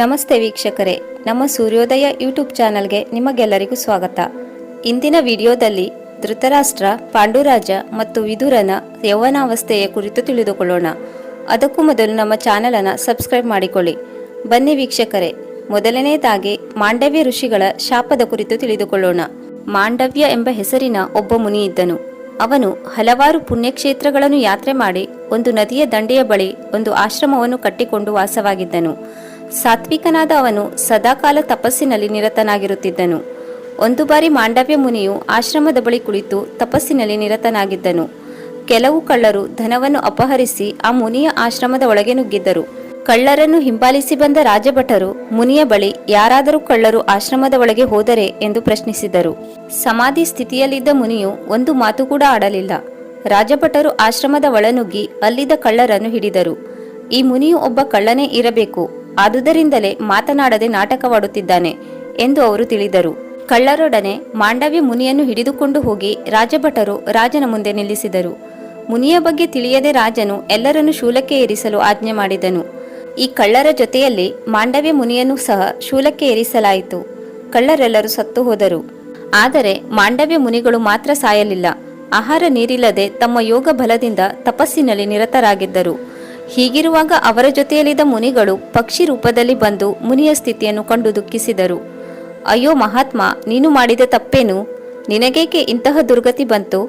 ನಮಸ್ತೆ ವೀಕ್ಷಕರೇ. ನಮ್ಮ ಸೂರ್ಯೋದಯ ಯೂಟ್ಯೂಬ್ ಚಾನಲ್ಗೆ ನಿಮಗೆಲ್ಲರಿಗೂ ಸ್ವಾಗತ. ಇಂದಿನ ವಿಡಿಯೋದಲ್ಲಿ ಧೃತರಾಷ್ಟ್ರ, ಪಾಂಡುರಾಜ ಮತ್ತು ವಿದುರನ ಯೌವನಾವಸ್ಥೆಯ ಕುರಿತು ತಿಳಿದುಕೊಳ್ಳೋಣ. ಅದಕ್ಕೂ ಮೊದಲು ನಮ್ಮ ಚಾನಲನ್ನು ಸಬ್ಸ್ಕ್ರೈಬ್ ಮಾಡಿಕೊಳ್ಳಿ. ಬನ್ನಿ ವೀಕ್ಷಕರೇ ಮೊದಲನೇದಾಗಿ ಮಾಂಡವ್ಯ ಋಷಿಗಳ ಶಾಪದ ಕುರಿತು ತಿಳಿದುಕೊಳ್ಳೋಣ. ಮಾಂಡವ್ಯ ಎಂಬ ಹೆಸರಿನ ಒಬ್ಬ ಮುನಿ ಇದ್ದನು ಅವನು ಹಲವಾರು ಪುಣ್ಯಕ್ಷೇತ್ರಗಳನ್ನು ಯಾತ್ರೆ ಮಾಡಿ ಒಂದು ನದಿಯ ದಂಡೆಯ ಬಳಿ ಒಂದು ಆಶ್ರಮವನ್ನು ಕಟ್ಟಿಕೊಂಡು ವಾಸವಾಗಿದ್ದನು. ಸಾತ್ವಿಕನಾದ ಅವನು ಸದಾಕಾಲ ತಪಸ್ಸಿನಲ್ಲಿ ನಿರತನಾಗಿರುತ್ತಿದ್ದನು. ಒಂದು ಬಾರಿ ಮಾಂಡವ್ಯ ಮುನಿಯು ಆಶ್ರಮದ ಬಳಿ ಕುಳಿತು ತಪಸ್ಸಿನಲ್ಲಿ ನಿರತನಾಗಿದ್ದನು. ಕೆಲವು ಕಳ್ಳರು ಧನವನ್ನು ಅಪಹರಿಸಿ ಆ ಮುನಿಯ ಆಶ್ರಮದ ಒಳಗೆ ನುಗ್ಗಿದ್ದರು. ಕಳ್ಳರನ್ನು ಹಿಂಬಾಲಿಸಿ ಬಂದ ರಾಜಭಟರು ಮುನಿಯ ಬಳಿ ಯಾರಾದರೂ ಕಳ್ಳರು ಆಶ್ರಮದ ಒಳಗೆ ಹೋದರೆ ಎಂದು ಪ್ರಶ್ನಿಸಿದರು. ಸಮಾಧಿ ಸ್ಥಿತಿಯಲ್ಲಿದ್ದ ಮುನಿಯು ಒಂದು ಮಾತು ಕೂಡ ಆಡಲಿಲ್ಲ. ರಾಜಭಟರು ಆಶ್ರಮದ ಒಳನುಗ್ಗಿ ಅಲ್ಲಿದ್ದ ಕಳ್ಳರನ್ನು ಹಿಡಿದರು. ಈ ಮುನಿಯು ಒಬ್ಬ ಕಳ್ಳನೇ ಇರಬೇಕು. ಆದುದರಿಂದಲೇ ಮಾತನಾಡದೆ ನಾಟಕವಾಡುತ್ತಿದ್ದಾನೆ ಎಂದು ಅವರು ತಿಳಿದರು. ಕಳ್ಳರೊಡನೆ ಮಾಂಡವ್ಯ ಮುನಿಯನ್ನು ಹಿಡಿದುಕೊಂಡು ಹೋಗಿ ರಾಜಭಟರು ರಾಜನ ಮುಂದೆ ನಿಲ್ಲಿಸಿದರು. ಮುನಿಯ ಬಗ್ಗೆ ತಿಳಿಯದೆ ರಾಜನು ಎಲ್ಲರನ್ನು ಶೂಲಕ್ಕೆ ಏರಿಸಲು ಆಜ್ಞೆ ಮಾಡಿದನು. ಈ ಕಳ್ಳರ ಜೊತೆಯಲ್ಲಿ ಮಾಂಡವ್ಯ ಮುನಿಯನ್ನು ಸಹ ಶೂಲಕ್ಕೆ ಏರಿಸಲಾಯಿತು. ಕಳ್ಳರೆಲ್ಲರೂ ಸತ್ತು ಹೋದರು. ಆದರೆ ಮಾಂಡವ್ಯ ಮುನಿಗಳು ಮಾತ್ರ ಸಾಯಲಿಲ್ಲ. ಆಹಾರ ನೀರಿಲ್ಲದೆ ತಮ್ಮ ಯೋಗ ಬಲದಿಂದ ತಪಸ್ಸಿನಲ್ಲಿ ನಿರತರಾಗಿದ್ದರು. ಹೀಗಿರುವಾಗ ಅವರ ಜೊತೆಯಲ್ಲಿದ್ದ ಮುನಿಗಳು ಪಕ್ಷಿ ರೂಪದಲ್ಲಿ ಬಂದು ಮುನಿಯ ಸ್ಥಿತಿಯನ್ನು ಕಂಡು ದುಃಖಿಸಿದರು. ಅಯ್ಯೋ ಮಹಾತ್ಮ, ನೀನು ಮಾಡಿದ ತಪ್ಪೇನು? ನಿನಗೇಕೆ ಇಂತಹ ದುರ್ಗತಿ ಬಂತು?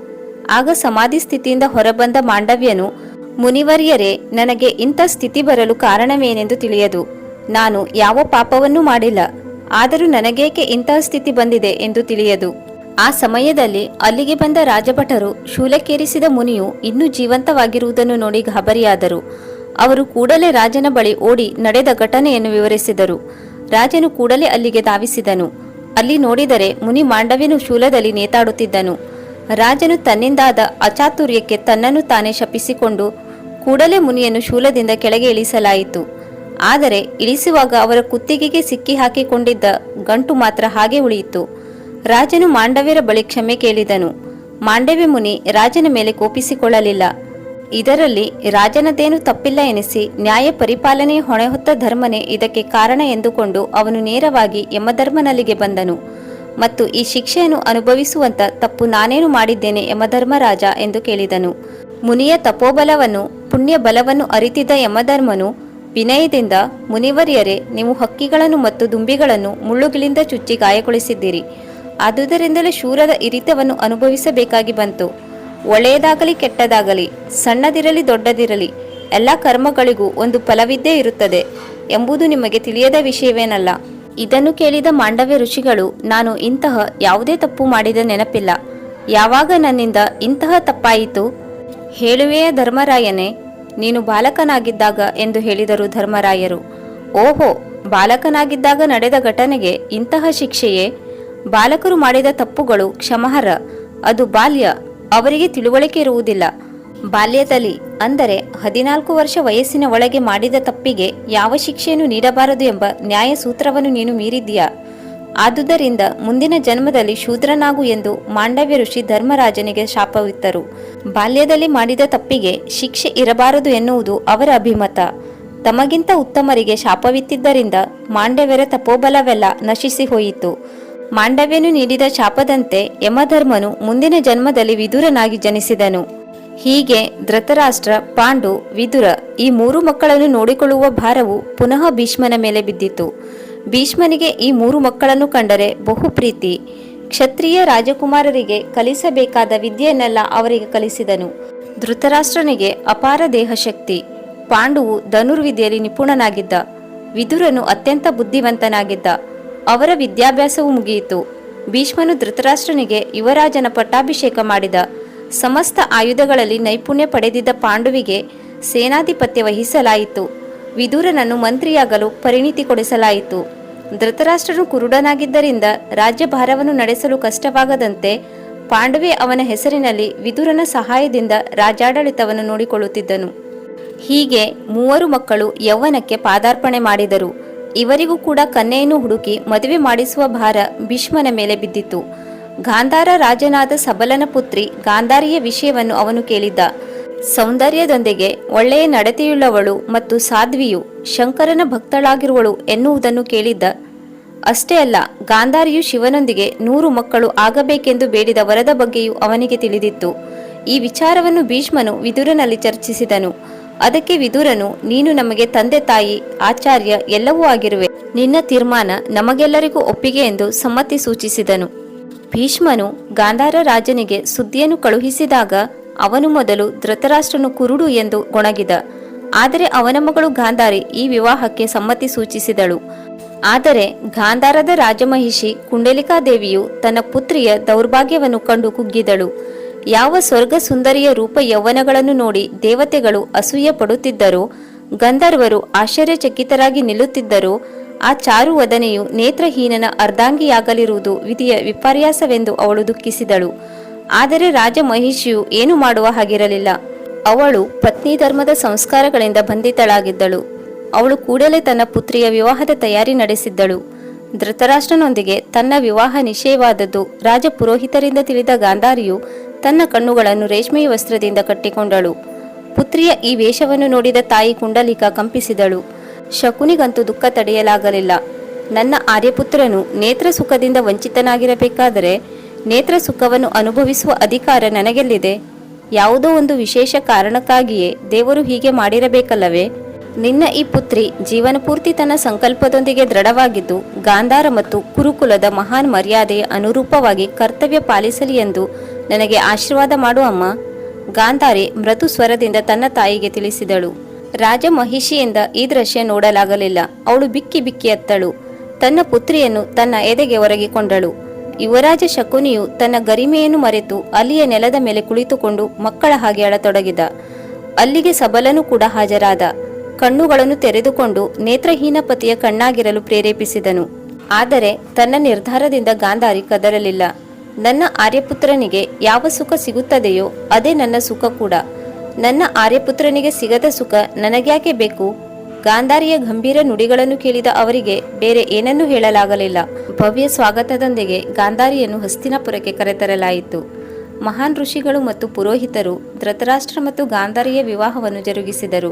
ಆಗ ಸಮಾಧಿ ಸ್ಥಿತಿಯಿಂದ ಹೊರಬಂದ ಮಾಂಡವ್ಯನು, ಮುನಿವರ್ಯರೇ, ನನಗೆ ಇಂಥ ಸ್ಥಿತಿ ಬರಲು ಕಾರಣವೇನೆಂದು ತಿಳಿಯದು. ನಾನು ಯಾವ ಪಾಪವನ್ನೂ ಮಾಡಿಲ್ಲ. ಆದರೂ ನನಗೇಕೆ ಇಂತಹ ಸ್ಥಿತಿ ಬಂದಿದೆ ಎಂದು ತಿಳಿಯದು. ಆ ಸಮಯದಲ್ಲಿ ಅಲ್ಲಿಗೆ ಬಂದ ರಾಜಭಟರು ಶೂಲಕ್ಕೇರಿಸಿದ ಮುನಿಯು ಇನ್ನೂ ಜೀವಂತವಾಗಿರುವುದನ್ನು ನೋಡಿ ಗಾಬರಿಯಾದರು. ಅವರು ಕೂಡಲೇ ರಾಜನ ಬಳಿ ಓಡಿ ನಡೆದ ಘಟನೆಯನ್ನು ವಿವರಿಸಿದರು. ರಾಜನು ಕೂಡಲೇ ಅಲ್ಲಿಗೆ ಧಾವಿಸಿದನು. ಅಲ್ಲಿ ನೋಡಿದರೆ ಮುನಿ ಮಾಂಡವ್ಯನು ಶೂಲದಲ್ಲಿ ನೇತಾಡುತ್ತಿದ್ದನು. ರಾಜನು ತನ್ನಿಂದಾದ ಅಚಾತುರ್ಯಕ್ಕೆ ತನ್ನನ್ನು ತಾನೇ ಶಪಿಸಿಕೊಂಡು ಕೂಡಲೇ ಮುನಿಯನ್ನು ಶೂಲದಿಂದ ಕೆಳಗೆ ಇಳಿಸಲಾಯಿತು. ಆದರೆ ಇಳಿಸುವಾಗ ಅವರ ಕುತ್ತಿಗೆಗೆ ಸಿಕ್ಕಿ ಹಾಕಿಕೊಂಡಿದ್ದ ಗಂಟು ಮಾತ್ರ ಹಾಗೆ ಉಳಿಯಿತು. ರಾಜನು ಮಾಂಡವ್ಯರ ಬಳಿ ಕ್ಷಮೆ ಕೇಳಿದನು. ಮಾಂಡವ್ಯ ಮುನಿ ರಾಜನ ಮೇಲೆ ಕೋಪಿಸಿಕೊಳ್ಳಲಿಲ್ಲ. ಇದರಲ್ಲಿ ರಾಜನದೇನು ತಪ್ಪಿಲ್ಲ ಎನಿಸಿ ನ್ಯಾಯ ಪರಿಪಾಲನೆ ಹೊಣೆ ಹೊತ್ತ ಧರ್ಮನೇ ಇದಕ್ಕೆ ಕಾರಣ ಎಂದುಕೊಂಡು ಅವನು ನೇರವಾಗಿ ಯಮಧರ್ಮನಲ್ಲಿಗೆ ಬಂದನು. ಮತ್ತು ಈ ಶಿಕ್ಷೆಯನ್ನು ಅನುಭವಿಸುವಂತ ತಪ್ಪು ನಾನೇನು ಮಾಡಿದ್ದೇನೆ ಯಮಧರ್ಮರಾಜ ಎಂದು ಕೇಳಿದನು. ಮುನಿಯ ತಪೋಬಲವನ್ನು ಪುಣ್ಯ ಬಲವನ್ನು ಅರಿತಿದ್ದ ಯಮಧರ್ಮನು, ವಿನಯದಿಂದ, ಮುನಿವರ್ಯರೇ, ನೀವು ಹಕ್ಕಿಗಳನ್ನು ಮತ್ತು ದುಂಬಿಗಳನ್ನು ಮುಳ್ಳುಗಳಿಂದ ಚುಚ್ಚಿ ಗಾಯಗೊಳಿಸಿದ್ದೀರಿ. ಆದುದರಿಂದಲೇ ಶೂರದ ಇರಿತವನ್ನು ಅನುಭವಿಸಬೇಕಾಗಿ ಬಂತು. ಒಳ್ಳೆಯದಾಗಲಿ ಕೆಟ್ಟದಾಗಲಿ, ಸಣ್ಣದಿರಲಿ ದೊಡ್ಡದಿರಲಿ, ಎಲ್ಲ ಕರ್ಮಗಳಿಗೂ ಒಂದು ಫಲವಿದ್ದೇ ಇರುತ್ತದೆ ಎಂಬುದು ನಿಮಗೆ ತಿಳಿಯದ ವಿಷಯವೇನಲ್ಲ. ಇದನ್ನು ಕೇಳಿದ ಮಾಂಡವ್ಯ ಋಷಿಗಳು, ನಾನು ಇಂತಹ ಯಾವುದೇ ತಪ್ಪು ಮಾಡಿದ ನೆನಪಿಲ್ಲ. ಯಾವಾಗ ನನ್ನಿಂದ ಇಂತಹ ತಪ್ಪಾಯಿತು? ಹೇಳುವೆಯ ಧರ್ಮರಾಯನೇ, ನೀನು ಬಾಲಕನಾಗಿದ್ದಾಗ ಎಂದು ಹೇಳಿದರು ಧರ್ಮರಾಯರು. ಓಹೋ, ಬಾಲಕನಾಗಿದ್ದಾಗ ನಡೆದ ಘಟನೆಗೆ ಇಂತಹ ಶಿಕ್ಷೆಯೇ? ಬಾಲಕರು ಮಾಡಿದ ತಪ್ಪುಗಳು ಕ್ಷಮಹರ, ಅದು ಬಾಲ್ಯ. ಅವರಿಗೆ ತಿಳುವಳಿಕೆ ಇರುವುದಿಲ್ಲ. ಬಾಲ್ಯದಲ್ಲಿ, ಅಂದರೆ ಹದಿನಾಲ್ಕು ವರ್ಷ ವಯಸ್ಸಿನ ಒಳಗೆ ಮಾಡಿದ ತಪ್ಪಿಗೆ ಯಾವ ಶಿಕ್ಷೆಯನ್ನು ನೀಡಬಾರದು ಎಂಬ ನ್ಯಾಯ ಸೂತ್ರವನ್ನು ನೀನು ಮೀರಿದ್ದೀಯಾ? ಆದುದರಿಂದ ಮುಂದಿನ ಜನ್ಮದಲ್ಲಿ ಶೂದ್ರನಾಗು ಎಂದು ಮಾಂಡವ್ಯ ಋಷಿ ಧರ್ಮರಾಜನಿಗೆ ಶಾಪವಿತ್ತರು. ಬಾಲ್ಯದಲ್ಲಿ ಮಾಡಿದ ತಪ್ಪಿಗೆ ಶಿಕ್ಷೆ ಇರಬಾರದು ಎನ್ನುವುದು ಅವರ ಅಭಿಮತ. ತಮಗಿಂತ ಉತ್ತಮರಿಗೆ ಶಾಪವಿತ್ತಿದ್ದರಿಂದ ಮಾಂಡವ್ಯರ ತಪೋಬಲವೆಲ್ಲ ನಶಿಸಿ ಹೋಯಿತು. ಮಾಂಡವ್ಯನು ನೀಡಿದ ಶಾಪದಂತೆ ಯಮಧರ್ಮನು ಮುಂದಿನ ಜನ್ಮದಲ್ಲಿ ವಿದುರನಾಗಿ ಜನಿಸಿದನು. ಹೀಗೆ ಧೃತರಾಷ್ಟ್ರ, ಪಾಂಡು, ವಿದುರ ಈ ಮೂರು ಮಕ್ಕಳನ್ನು ನೋಡಿಕೊಳ್ಳುವ ಭಾರವು ಪುನಃ ಭೀಷ್ಮನ ಮೇಲೆ ಬಿದ್ದಿತು. ಭೀಷ್ಮನಿಗೆ ಈ ಮೂರು ಮಕ್ಕಳನ್ನು ಕಂಡರೆ ಬಹು ಪ್ರೀತಿ. ಕ್ಷತ್ರಿಯ ರಾಜಕುಮಾರರಿಗೆ ಕಲಿಸಬೇಕಾದ ವಿದ್ಯೆಯನ್ನೆಲ್ಲ ಅವರಿಗೆ ಕಲಿಸಿದನು. ಧೃತರಾಷ್ಟ್ರನಿಗೆ ಅಪಾರ ದೇಹಶಕ್ತಿ. ಪಾಂಡುವು ಧನುರ್ವಿದ್ಯೆಯಲ್ಲಿ ನಿಪುಣನಾಗಿದ್ದ. ವಿದುರನು ಅತ್ಯಂತ ಬುದ್ಧಿವಂತನಾಗಿದ್ದ. ಅವರ ವಿದ್ಯಾಭ್ಯಾಸವು ಮುಗಿಯಿತು. ಭೀಷ್ಮನು ಧೃತರಾಷ್ಟ್ರನಿಗೆ ಯುವರಾಜನ ಪಟ್ಟಾಭಿಷೇಕ ಮಾಡಿದ. ಸಮಸ್ತ ಆಯುಧಗಳಲ್ಲಿ ನೈಪುಣ್ಯ ಪಡೆದಿದ್ದ ಪಾಂಡುವಿಗೆ ಸೇನಾಧಿಪತ್ಯ ವಹಿಸಲಾಯಿತು. ವಿದುರನನ್ನು ಮಂತ್ರಿಯಾಗಲು ಪರಿಣಿತಿ ಕೊಡಿಸಲಾಯಿತು. ಧೃತರಾಷ್ಟ್ರನು ಕುರುಡನಾಗಿದ್ದರಿಂದ ರಾಜ್ಯಭಾರವನ್ನು ನಡೆಸಲು ಕಷ್ಟವಾಗದಂತೆ ಪಾಂಡವೆ ಅವನ ಹೆಸರಿನಲ್ಲಿ ವಿದುರನ ಸಹಾಯದಿಂದ ರಾಜ್ಯಾಡಳಿತವನ್ನು ನೋಡಿಕೊಳ್ಳುತ್ತಿದ್ದನು. ಹೀಗೆ ಮೂವರು ಮಕ್ಕಳು ಯೌವನಕ್ಕೆ ಪಾದಾರ್ಪಣೆ ಮಾಡಿದರು. ಇವರಿಗೂ ಕೂಡ ಕನ್ಯೆಯನ್ನು ಹುಡುಕಿ ಮದುವೆ ಮಾಡಿಸುವ ಭಾರ ಭೀಷ್ಮನ ಮೇಲೆ ಬಿದ್ದಿತ್ತು. ಗಾಂಧಾರ ರಾಜನಾದ ಸಬಲನ ಪುತ್ರಿ ಗಾಂಧಾರಿಯ ವಿಷಯವನ್ನು ಅವನು ಕೇಳಿದ್ದ. ಸೌಂದರ್ಯದೊಂದಿಗೆ ಒಳ್ಳೆಯ ನಡತೆಯುಳ್ಳವಳು ಮತ್ತು ಸಾಧ್ವಿಯು ಶಂಕರನ ಭಕ್ತಳಾಗಿರುವಳು ಎನ್ನುವುದನ್ನು ಕೇಳಿದ್ದ. ಅಷ್ಟೇ ಅಲ್ಲ, ಗಾಂಧಾರಿಯು ಶಿವನೊಂದಿಗೆ ನೂರು ಮಕ್ಕಳು ಆಗಬೇಕೆಂದು ಬೇಡಿದ ವರದ ಬಗ್ಗೆಯೂ ಅವನಿಗೆ ತಿಳಿದಿತ್ತು. ಈ ವಿಚಾರವನ್ನು ಭೀಷ್ಮನು ವಿದುರನಲ್ಲಿ ಚರ್ಚಿಸಿದನು. ಅದಕ್ಕೆ ವಿದುರನು, ನೀನು ನಮಗೆ ತಂದೆ ತಾಯಿ, ಆಚಾರ್ಯ ಎಲ್ಲವೂ ಆಗಿರುವೆ. ನಿನ್ನ ತೀರ್ಮಾನ ನಮಗೆಲ್ಲರಿಗೂ ಒಪ್ಪಿಗೆ ಎಂದು ಸಮ್ಮತಿ ಸೂಚಿಸಿದನು. ಭೀಷ್ಮನು ಗಾಂಧಾರ ರಾಜನಿಗೆ ಸುದ್ದಿಯನ್ನು ಕಳುಹಿಸಿದಾಗ ಅವನು ಮೊದಲು ಧೃತರಾಷ್ಟ್ರನು ಕುರುಡು ಎಂದು ಗೊಣಗಿದ. ಆದರೆ ಅವನ ಮಗಳು ಗಾಂಧಾರಿ ಈ ವಿವಾಹಕ್ಕೆ ಸಮ್ಮತಿ ಸೂಚಿಸಿದಳು. ಆದರೆ ಗಾಂಧಾರದ ರಾಜಮಹಿಷಿ ಕುಂಡಲಿಕಾದೇವಿಯು ತನ್ನ ಪುತ್ರಿಯ ದೌರ್ಭಾಗ್ಯವನ್ನು ಕಂಡು ಕುಗ್ಗಿದಳು. ಯಾವ ಸ್ವರ್ಗ ಸುಂದರಿಯ ರೂಪ ಯೌವನಗಳನ್ನು ನೋಡಿ ದೇವತೆಗಳು ಅಸೂಯ ಪಡುತ್ತಿದ್ದರೋ ಗಂಧರ್ವರು ಆಶ್ಚರ್ಯಚಕಿತರಾಗಿ ನಿಲ್ಲುತ್ತಿದ್ದರು, ಆ ಚಾರು ವದನೆಯು ನೇತ್ರಹೀನನ ಅರ್ಧಾಂಗಿಯಾಗಲಿರುವುದು ವಿಧಿಯ ವಿಪರ್ಯಾಸವೆಂದು ಅವಳು ದುಃಖಿಸಿದಳು. ಆದರೆ ರಾಜ ಮಹಿಷಿಯು ಏನು ಮಾಡುವ ಹಾಗಿರಲಿಲ್ಲ. ಅವಳು ಪತ್ನಿ ಧರ್ಮದ ಸಂಸ್ಕಾರಗಳಿಂದ ಬಂಧಿತಳಾಗಿದ್ದಳು. ಅವಳು ಕೂಡಲೇ ತನ್ನ ಪುತ್ರಿಯ ವಿವಾಹದ ತಯಾರಿ ನಡೆಸಿದ್ದಳು. ಧೃತರಾಷ್ಟ್ರನೊಂದಿಗೆ ತನ್ನ ವಿವಾಹ ನಿಶ್ಚಯವಾದದ್ದು ರಾಜ ಪುರೋಹಿತರಿಂದ ತಿಳಿದ ಗಾಂಧಾರಿಯು ತನ್ನ ಕಣ್ಣುಗಳನ್ನು ರೇಷ್ಮೆಯ ವಸ್ತ್ರದಿಂದ ಕಟ್ಟಿಕೊಂಡಳು. ಪುತ್ರಿಯ ಈ ವೇಷವನ್ನು ನೋಡಿದ ತಾಯಿ ಕುಂಡಲಿಕ ಕಂಪಿಸಿದಳು. ಶಕುನಿಗಂತೂ ದುಃಖ ತಡೆಯಲಾಗಲಿಲ್ಲ. ನನ್ನ ಆರ್ಯಪುತ್ರನು ನೇತ್ರ ಸುಖದಿಂದ ವಂಚಿತನಾಗಿರಬೇಕಾದರೆ ನೇತ್ರ ಸುಖವನ್ನು ಅನುಭವಿಸುವ ಅಧಿಕಾರ ನನಗೆಲ್ಲಿದೆ? ಯಾವುದೋ ಒಂದು ವಿಶೇಷ ಕಾರಣಕ್ಕಾಗಿಯೇ ದೇವರು ಹೀಗೆ ಮಾಡಿರಬೇಕಲ್ಲವೇ? ನಿನ್ನ ಈ ಪುತ್ರಿ ಜೀವನ ಪೂರ್ತಿ ತನ್ನ ಸಂಕಲ್ಪದೊಂದಿಗೆ ದೃಢವಾಗಿದ್ದು, ಗಾಂಧಾರ ಮತ್ತು ಕುರುಕುಲದ ಮಹಾನ್ ಮರ್ಯಾದೆಯ ಅನುರೂಪವಾಗಿ ಕರ್ತವ್ಯ ಪಾಲಿಸಲಿ ಎಂದು ನನಗೆ ಆಶೀರ್ವಾದ ಮಾಡು ಅಮ್ಮ. ಗಾಂಧಾರಿ ಮೃದು ಸ್ವರದಿಂದ ತನ್ನ ತಾಯಿಗೆ ತಿಳಿಸಿದಳು. ರಾಜ ಮಹಿಷಿಯಿಂದ ಈ ದೃಶ್ಯ ನೋಡಲಾಗಲಿಲ್ಲ. ಅವಳು ಬಿಕ್ಕಿ ಬಿಕ್ಕಿ ಅತ್ತಳು ತನ್ನ ಪುತ್ರಿಯನ್ನು ತನ್ನ ಎದೆಗೆ ಒರಗಿಕೊಂಡಳು ಯುವರಾಜ ಶಕುನಿಯು ತನ್ನ ಗರಿಮೆಯನ್ನು ಮರೆತು ಅಲ್ಲಿಯ ನೆಲದ ಮೇಲೆ ಕುಳಿತುಕೊಂಡು ಮಕ್ಕಳ ಹಾಗೆ ಅಳತೊಡಗಿದ. ಅಲ್ಲಿಗೆ ಸಬಲನು ಕೂಡ ಹಾಜರಾದ. ಕಣ್ಣುಗಳನ್ನು ತೆರೆದುಕೊಂಡು ನೇತ್ರಹೀನ ಪತಿಯ ಕಣ್ಣಾಗಿರಲು ಪ್ರೇರೇಪಿಸಿದನು. ಆದರೆ ತನ್ನ ನಿರ್ಧಾರದಿಂದ ಗಾಂಧಾರಿ ಕದರಲಿಲ್ಲ ನನ್ನ ಆರ್ಯಪುತ್ರನಿಗೆ ಯಾವ ಸುಖ ಸಿಗುತ್ತದೆಯೋ ಅದೇ ನನ್ನ ಸುಖ ಕೂಡ. ನನ್ನ ಆರ್ಯಪುತ್ರನಿಗೆ ಸಿಗದ ಸುಖ ನನಗ್ಯಾಕೆ ಬೇಕು? ಗಾಂಧಾರಿಯ ಗಂಭೀರ ನುಡಿಗಳನ್ನು ಕೇಳಿದ ಅವರಿಗೆ ಬೇರೆ ಏನನ್ನೂ ಹೇಳಲಾಗಲಿಲ್ಲ. ಭವ್ಯ ಸ್ವಾಗತದೊಂದಿಗೆ ಗಾಂಧಾರಿಯನ್ನು ಹಸ್ತಿನಾಪುರಕ್ಕೆ ಕರೆತರಲಾಯಿತು. ಮಹಾನ್ ಋಷಿಗಳು ಮತ್ತು ಪುರೋಹಿತರು, ಧೃತರಾಷ್ಟ್ರ ಮತ್ತು ಗಾಂಧಾರಿಯ ವಿವಾಹವನ್ನು ಜರುಗಿಸಿದರು.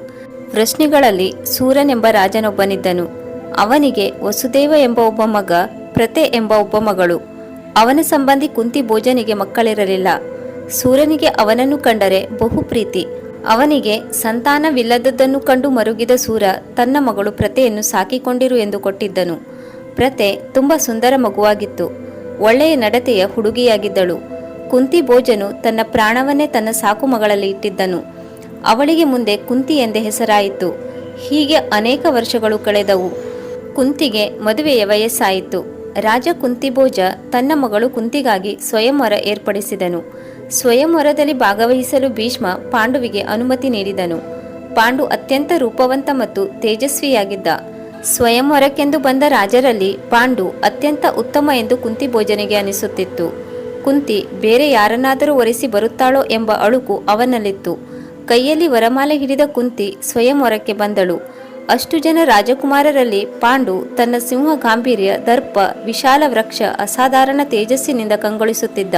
ವೃಷ್ಣಿಗಳಲ್ಲಿ ಸೂರನೆಂಬ ರಾಜನೊಬ್ಬನಿದ್ದನು. ಅವನಿಗೆ ವಸುದೇವ ಎಂಬ ಒಬ್ಬ ಮಗ, ಪ್ರತೆ ಎಂಬ ಒಬ್ಬ ಮಗಳು. ಅವನ ಸಂಬಂಧಿ ಕುಂತಿ ಭೋಜನಿಗೆ ಮಕ್ಕಳಿರಲಿಲ್ಲ. ಸೂರ್ಯನಿಗೆ ಅವನನ್ನು ಕಂಡರೆ ಬಹು ಪ್ರೀತಿ. ಅವನಿಗೆ ಸಂತಾನವಿಲ್ಲದದ್ದನ್ನು ಕಂಡು ಮರುಗಿದ ಸೂರ ತನ್ನ ಮಗಳು ಪ್ರತೆಯನ್ನು ಸಾಕಿಕೊಂಡಿರು ಎಂದು ಕೊಟ್ಟಿದ್ದನು. ಪ್ರತೆ ತುಂಬ ಸುಂದರ ಮಗುವಾಗಿತ್ತು. ಒಳ್ಳೆಯ ನಡತೆಯ ಹುಡುಗಿಯಾಗಿದ್ದಳು. ಕುಂತಿ ಭೋಜನು ತನ್ನ ಪ್ರಾಣವನ್ನೇ ತನ್ನ ಸಾಕು ಮಗಳಲ್ಲಿ ಇಟ್ಟಿದ್ದನು. ಅವಳಿಗೆ ಮುಂದೆ ಕುಂತಿ ಎಂದೇ ಹೆಸರಾಯಿತು. ಹೀಗೆ ಅನೇಕ ವರ್ಷಗಳು ಕಳೆದವು. ಕುಂತಿಗೆ ಮದುವೆಯ ವಯಸ್ಸಾಯಿತು. ರಾಜ ಕುಂತಿಭೋಜ ತನ್ನ ಮಗಳು ಕುಂತಿಗಾಗಿ ಸ್ವಯಂವರ ಏರ್ಪಡಿಸಿದನು. ಸ್ವಯಂವರದಲ್ಲಿ ಭಾಗವಹಿಸಲು ಭೀಷ್ಮ ಪಾಂಡುವಿಗೆ ಅನುಮತಿ ನೀಡಿದನು. ಪಾಂಡು ಅತ್ಯಂತ ರೂಪವಂತ ಮತ್ತು ತೇಜಸ್ವಿಯಾಗಿದ್ದ. ಸ್ವಯಂವರಕ್ಕೆಂದು ಬಂದ ರಾಜರಲ್ಲಿ ಪಾಂಡು ಅತ್ಯಂತ ಉತ್ತಮ ಎಂದು ಕುಂತಿ ಭೋಜನೆಗೆ ಅನಿಸುತ್ತಿತ್ತು. ಕುಂತಿ ಬೇರೆ ಯಾರನ್ನಾದರೂ ಒರೆಸಿ ಬರುತ್ತಾಳೋ ಎಂಬ ಅಳುಕು ಅವನಲ್ಲಿತ್ತು. ಕೈಯಲ್ಲಿ ವರಮಾಲೆ ಹಿಡಿದ ಕುಂತಿ ಸ್ವಯಂ ಹೊರಕ್ಕೆ ಬಂದಳು. ಅಷ್ಟು ಜನ ರಾಜಕುಮಾರರಲ್ಲಿ ಪಾಂಡು ತನ್ನ ಸಿಂಹ ಗಾಂಭೀರ್ಯ, ದರ್ಪ, ವಿಶಾಲ ವೃಕ್ಷ, ಅಸಾಧಾರಣ ತೇಜಸ್ಸಿನಿಂದ ಕಂಗೊಳಿಸುತ್ತಿದ್ದ.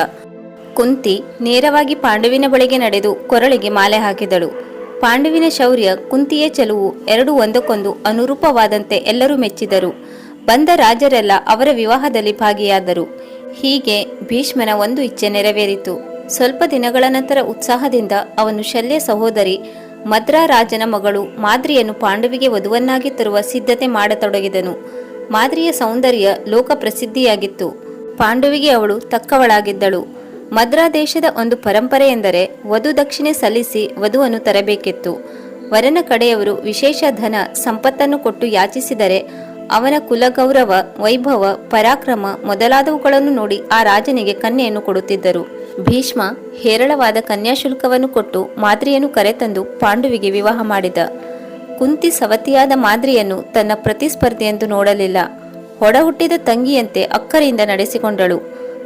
ಕುಂತಿ ನೇರವಾಗಿ ಪಾಂಡುವಿನ ಬಳಿಗೆ ನಡೆದು ಕೊರಳಿಗೆ ಮಾಲೆ ಹಾಕಿದಳು. ಪಾಂಡುವಿನ ಶೌರ್ಯ, ಕುಂತಿಯ ಚೆಲುವು ಎರಡೂ ಒಂದಕ್ಕೊಂದು ಅನುರೂಪವಾದಂತೆ ಎಲ್ಲರೂ ಮೆಚ್ಚಿದರು. ಬಂದ ರಾಜರೆಲ್ಲ ಅವರ ವಿವಾಹದಲ್ಲಿ ಭಾಗಿಯಾದರು. ಹೀಗೆ ಭೀಷ್ಮನ ಒಂದು ಇಚ್ಛೆ ನೆರವೇರಿತು. ಸ್ವಲ್ಪ ದಿನಗಳ ನಂತರ ಉತ್ಸಾಹದಿಂದ ಅವನು ಶಲ್ಯ ಸಹೋದರಿ ಮದ್ರಾ ರಾಜನ ಮಗಳು ಮಾದ್ರಿಯನ್ನು ಪಾಂಡವಿಗೆ ವಧುವನ್ನಾಗಿ ತರುವ ಸಿದ್ಧತೆ ಮಾಡತೊಡಗಿದನು. ಮಾದ್ರಿಯ ಸೌಂದರ್ಯ ಲೋಕ ಪ್ರಸಿದ್ಧಿಯಾಗಿತ್ತು ಪಾಂಡುವಿಗೆ ಅವಳು ತಕ್ಕವಳಾಗಿದ್ದಳು. ಮದ್ರಾ ದೇಶದ ಒಂದು ಪರಂಪರೆ ಎಂದರೆ ವಧು ದಕ್ಷಿಣೆ ಸಲ್ಲಿಸಿ ವಧುವನ್ನು ತರಬೇಕಿತ್ತು. ವರನ ಕಡೆಯವರು ವಿಶೇಷ ಧನ, ಸಂಪತ್ತನ್ನು ಕೊಟ್ಟು ಯಾಚಿಸಿದರೆ ಅವನ ಕುಲಗೌರವ, ವೈಭವ, ಪರಾಕ್ರಮ ಮೊದಲಾದವುಗಳನ್ನು ನೋಡಿ ಆ ರಾಜನಿಗೆ ಕನ್ಯೆಯನ್ನು ಕೊಡುತ್ತಿದ್ದರು. ಭೀಷ್ಮ ಹೇರಳವಾದ ಕನ್ಯಾಶುಲ್ಕವನ್ನು ಕೊಟ್ಟು ಮಾದ್ರಿಯನ್ನು ಕರೆತಂದು ಪಾಂಡುವಿಗೆ ವಿವಾಹ ಮಾಡಿದ. ಕುಂತಿ ಸವತಿಯಾದ ಮಾದ್ರಿಯನ್ನು ತನ್ನ ಪ್ರತಿಸ್ಪರ್ಧೆಯೆಂದು ನೋಡಲಿಲ್ಲ. ಹೊಡಹುಟ್ಟಿದ ತಂಗಿಯಂತೆ ಅಕ್ಕರೆಯಿಂದ ನಡೆಸಿಕೊಂಡಳು.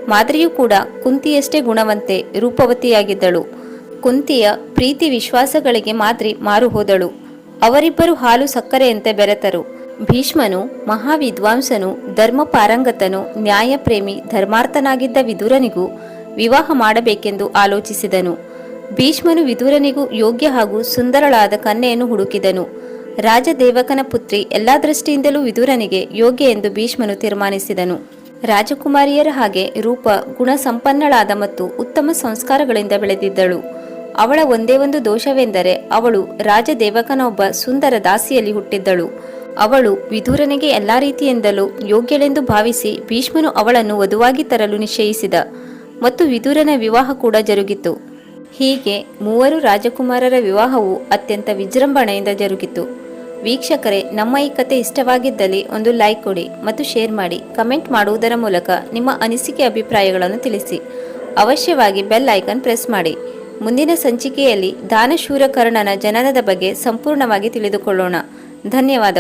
ಮಾದ್ರಿಯೂ ಕೂಡ ಕುಂತಿಯಷ್ಟೇ ಗುಣವಂತೆ ರೂಪವತಿಯಾಗಿದ್ದಳು. ಕುಂತಿಯ ಪ್ರೀತಿ ವಿಶ್ವಾಸಗಳಿಗೆ ಮಾದ್ರಿ ಮಾರು ಹೋದಳು ಅವರಿಬ್ಬರು ಹಾಲು ಸಕ್ಕರೆಯಂತೆ ಬೆರೆತರು. ಭೀಷ್ಮನು, ಮಹಾವಿದ್ವಾಂಸನು ಧರ್ಮ ಪಾರಂಗತನು ನ್ಯಾಯಪ್ರೇಮಿ, ಧರ್ಮಾರ್ಥನಾಗಿದ್ದ ವಿದುರನಿಗೂ ವಿವಾಹ ಮಾಡಬೇಕೆಂದು ಆಲೋಚಿಸಿದನು. ಭೀಷ್ಮನು ವಿದುರನಿಗೂ ಯೋಗ್ಯ ಹಾಗೂ ಸುಂದರಳಾದ ಕನ್ಯೆಯನ್ನು ಹುಡುಕಿದನು. ರಾಜದೇವಕನ ಪುತ್ರಿ ಎಲ್ಲಾ ದೃಷ್ಟಿಯಿಂದಲೂ ವಿದುರನಿಗೆ ಯೋಗ್ಯ ಎಂದು ಭೀಷ್ಮನು ತೀರ್ಮಾನಿಸಿದನು. ರಾಜಕುಮಾರಿಯರ ಹಾಗೆ ರೂಪ, ಗುಣ ಸಂಪನ್ನಳಾದ ಮತ್ತು ಉತ್ತಮ ಸಂಸ್ಕಾರಗಳಿಂದ ಬೆಳೆದಿದ್ದಳು. ಅವಳ ಒಂದೇ ಒಂದು ದೋಷವೆಂದರೆ ಅವಳು ರಾಜದೇವಕನೊಬ್ಬ ಸುಂದರ ದಾಸಿಯಲ್ಲಿ ಹುಟ್ಟಿದ್ದಳು. ಅವಳು ವಿದುರನಿಗೆ ಎಲ್ಲಾ ರೀತಿಯಿಂದಲೂ ಯೋಗ್ಯಳೆಂದು ಭಾವಿಸಿ ಭೀಷ್ಮನು ಅವಳನ್ನು ವಧುವಾಗಿ ತರಲು ನಿಶ್ಚಯಿಸಿದ. ಮತ್ತು ವಿಧುರನ ವಿವಾಹ ಕೂಡ ಜರುಗಿತು. ಹೀಗೆ ಮೂವರು ರಾಜಕುಮಾರರ ವಿವಾಹವು ಅತ್ಯಂತ ವಿಜೃಂಭಣೆಯಿಂದ ಜರುಗಿತು. ವೀಕ್ಷಕರೇ, ನಮ್ಮ ಈ ಕತೆ ಇಷ್ಟವಾಗಿದ್ದಲ್ಲಿ ಒಂದು ಲೈಕ್ ಕೊಡಿ ಮತ್ತು ಶೇರ್ ಮಾಡಿ. ಕಮೆಂಟ್ ಮಾಡುವುದರ ಮೂಲಕ ನಿಮ್ಮ ಅನಿಸಿಕೆ ಅಭಿಪ್ರಾಯಗಳನ್ನು ತಿಳಿಸಿ. ಅವಶ್ಯವಾಗಿ ಬೆಲ್ ಐಕನ್ ಪ್ರೆಸ್ ಮಾಡಿ. ಮುಂದಿನ ಸಂಚಿಕೆಯಲ್ಲಿ ದಾನಶೂರ ಕರ್ಣನ ಜನನದ ಬಗ್ಗೆ ಸಂಪೂರ್ಣವಾಗಿ ತಿಳಿದುಕೊಳ್ಳೋಣ. ಧನ್ಯವಾದಗಳು.